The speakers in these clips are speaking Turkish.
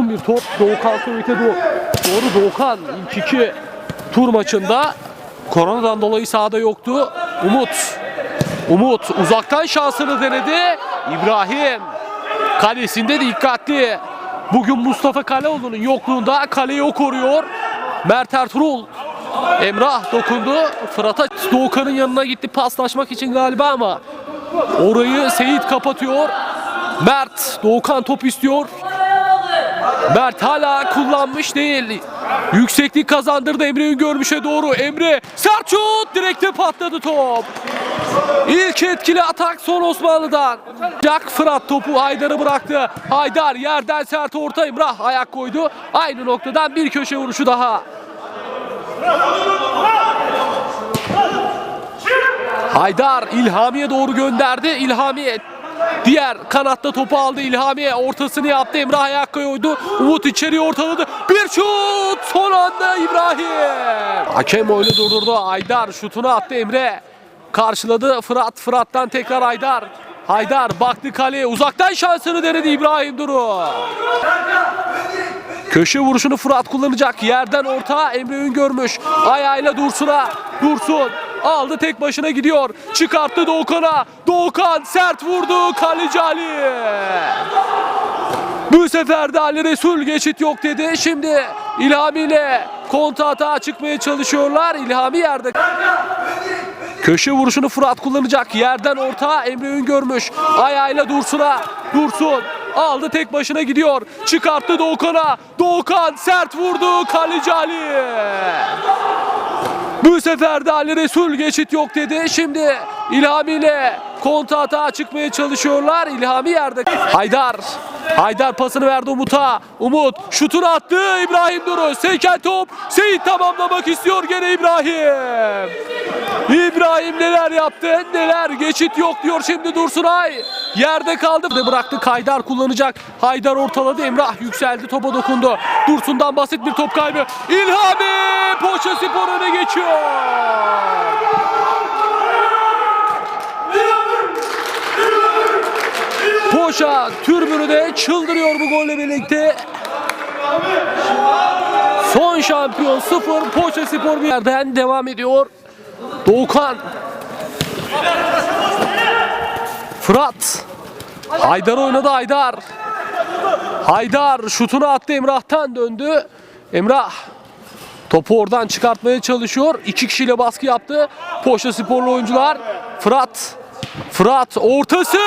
Uzun bir top Doğukan Söğüt'e doğru. Doğru Doğukan ilk iki tur maçında koronadan dolayı sahada yoktu. Umut. Umut uzaktan şansını denedi. İbrahim kalesinde dikkatli. Bugün Mustafa Kaleoğlu'nun yokluğunda kaleyi o koruyor. Mert Ertuğrul Emrah dokundu. Fırat'a Doğukan'ın yanına gitti paslaşmak için galiba ama orayı Seyit kapatıyor. Mert Doğukan top istiyor. Mert hala kullanmış değil. Yükseklik kazandırdı Emre Görmüş'e doğru. Emre sert şut direkte patladı top. İlk etkili atak son Osmanlı'dan. Jack Fırat topu Haydar'ı bıraktı. Haydar yerden sert orta Emrah ayak koydu. Aynı noktadan bir köşe vuruşu daha. Haydar İlhami'ye doğru gönderdi. İlhami diğer kanatta topu aldı. İlhami ortasını yaptı. Emrah ayak koydu. Umut içeriye ortaladı. Bir şut son anda İbrahim. Hakem oyunu durdurdu. Haydar şutunu attı Emre. Karşıladı Fırat. Fırat'tan tekrar Haydar. Haydar baktı kaleye. Uzaktan şansını denedi İbrahim Duru. Köşe vuruşunu Fırat kullanacak. Yerden orta Emre Üngörmüş. Ayağıyla Dursun'a. Dursun aldı tek başına gidiyor. Çıkarttı Doğukan'a. Doğukan sert vurdu. Kaleci Ali. Bu sefer de Ali Resul geçit yok dedi. Şimdi İlhami ile kontra atağa çıkmaya çalışıyorlar. İlhami yerde. Köşe vuruşunu Fırat kullanacak. Yerden orta Emre Üngörmüş. Ayağıyla Dursun'a. Dursun aldı tek başına gidiyor. Çıkarttı Doğukan'a. Doğukan sert vurdu. Kaleci Ali. Bu sefer de Ali Resul geçit yok dedi. Şimdi İlhami ile kontra atağa çıkmaya çalışıyorlar. İlhami yerde. Haydar. Haydar pasını verdi Umut'a. Umut şutunu attı. İbrahim Duru. Seyken top. Seyit tamamlamak istiyor gene İbrahim. İbrahim neler yaptı neler geçit yok diyor şimdi Dursunay. Yerde kaldı bıraktı Haydar kullanacak. Haydar ortaladı Emrah yükseldi topa dokundu. Dursun'dan basit bir top kaybı. İlhami Poça Spor öne geçiyor. Poşa türbünü de çıldırıyor bu golle birlikte. Son şampiyon 0 Poça Spor bir yerden devam ediyor. Doğukan. Fırat. Haydar oynadı Haydar. Haydar şutunu attı Emrah'tan döndü. Emrah topu oradan çıkartmaya çalışıyor. İki kişiyle baskı yaptı. Poşa sporlu oyuncular. Fırat. Fırat ortası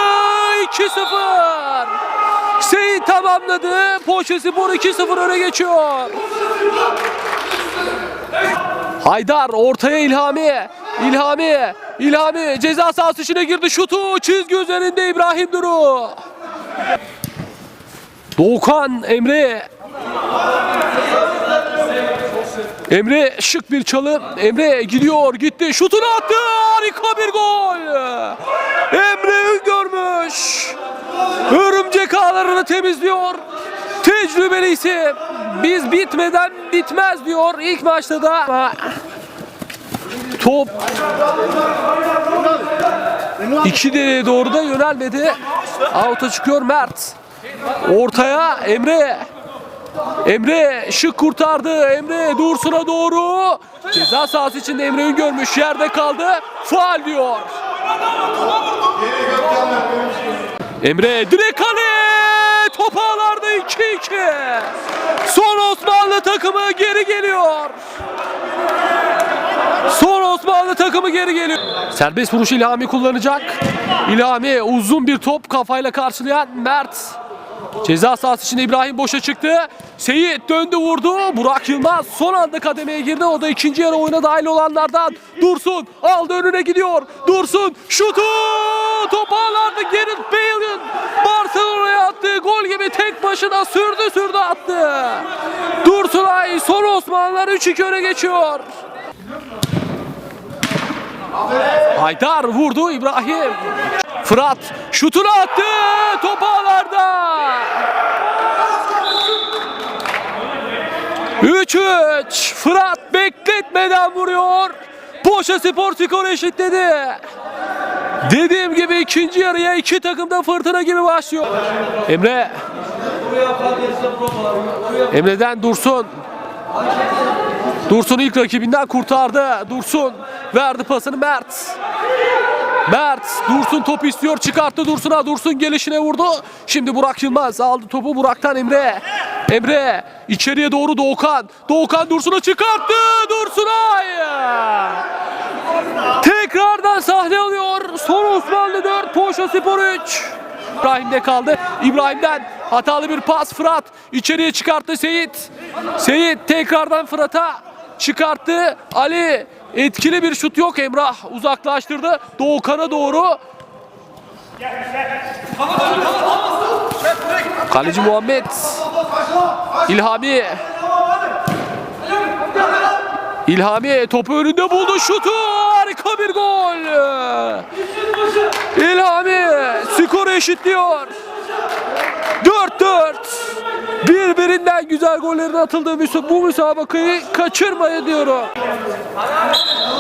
2-0. Seyit tamamladı. Poşa Spor 2-0 öne geçiyor. Haydar ortaya İlhami. İlhami. İlhami ceza sahası içine girdi. Şutu çizgi üzerinde İbrahim Duru. Doğukan Emre. Emre şık bir çalım. Emre gidiyor gitti. Şutunu attı. Harika bir gol. Emre görmüş. Örümcek ağlarını temizliyor. Tecrübeli isim. Biz bitmeden bitmez diyor. İlk maçta da top iki direğe doğru da yönelmedi. Out'a çıkıyor Mert. Ortaya Emre. Emre şık kurtardı. Emre Dursun'a doğru. Ceza sahası içinde Emre'yi görmüş. Yerde kaldı. Faal diyor. Emre direkt kale. Top ağlarda 2-2. Son Osmanlı takımı geri geliyor. Son Osmanlı takımı geri geliyor. Serbest vuruş İlhami kullanacak. İlhami uzun bir top kafayla karşılayan Mert. Ceza sahası içinde İbrahim boşa çıktı. Seyit döndü vurdu. Burak Yılmaz son anda kademeye girdi. O da ikinci yarı oyuna dahil olanlardan. Dursun aldı önüne gidiyor. Dursun şutu. Top ağlarda Gareth Bale'ın Barcelona'ya attığı gol gibi tek başına sürdü sürdü attı. Dursunay son Osmanlılar 3-2 öne geçiyor. Haydar vurdu İbrahim. Fırat şutunu attı. Top ağlarda. 3-3. Fırat bekletmeden vuruyor. Poşa Spor skoru eşitledi. Dediğim gibi ikinci yarıya iki takım da fırtına gibi başlıyor. Emre Emre'den Dursun. Dursun ilk rakibinden kurtardı. Dursun verdi pasını Mert. Mert Dursun top istiyor çıkarttı Dursun'a Dursun gelişine vurdu. Şimdi Burak Yılmaz aldı topu Burak'tan Emre. Emre içeriye doğru Doğukan. Doğukan Dursun'a çıkarttı. Dursun'a. Tekrardan sahne alıyor. Son Osmanlı 4, Poşa Spor 3. İbrahim'de kaldı. İbrahim'den hatalı bir pas Fırat. içeriye çıkarttı Seyit. Seyit tekrardan Fırat'a çıkarttı. Ali etkili bir şut yok Emrah uzaklaştırdı. Doğukan'a doğru. Kaleci Muhammed. İlhami. İlhami topu önünde buldu şutu. Harika bir gol. İlhami skoru eşitliyor. 4-4. Birbirinden güzel gollerin atıldığı müsa- bu müsabakayı kaçırmayın diyorum.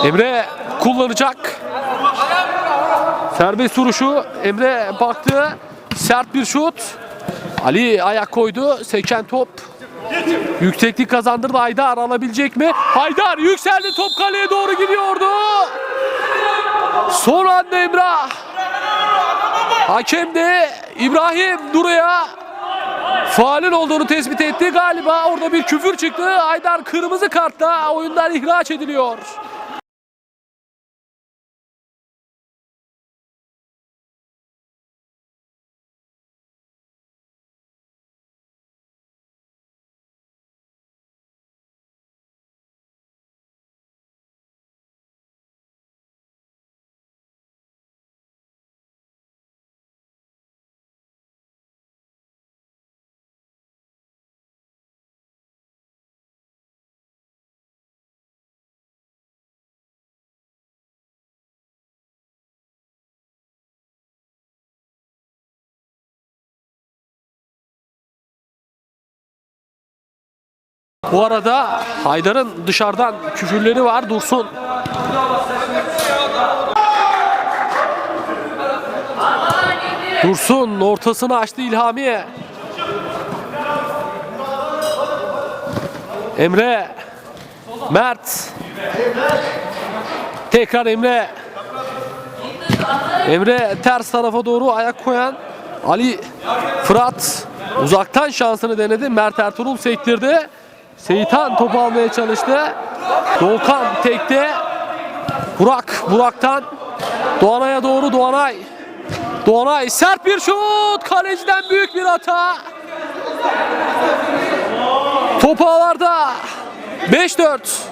Emre kullanacak. Serbest vuruşu. Emre baktı. Sert bir şut. Ali ayak koydu. Seken top. Yükseklik kazandırdı Haydar alabilecek mi? Haydar yükseldi top kaleye doğru gidiyordu. Son anda Emrah. Hakem de İbrahim Duru'ya faalin olduğunu tespit etti. Galiba orada bir küfür çıktı. Haydar kırmızı kartla oyundan ihraç ediliyor. Bu arada Haydar'ın dışarıdan küfürleri var Dursun. Dursun ortasını açtı İlhami'ye. Emre. Mert. Tekrar Emre. Emre ters tarafa doğru ayak koyan Ali Fırat uzaktan şansını denedi. Mert Ertuğrul sektirdi. Seyitan topu almaya çalıştı. Doğukan tekte. Burak, Burak'tan Doğanay'a doğru Doğanay. Doğanay sert bir şut. Kaleciden büyük bir hata. Top ağlarda. 5-4.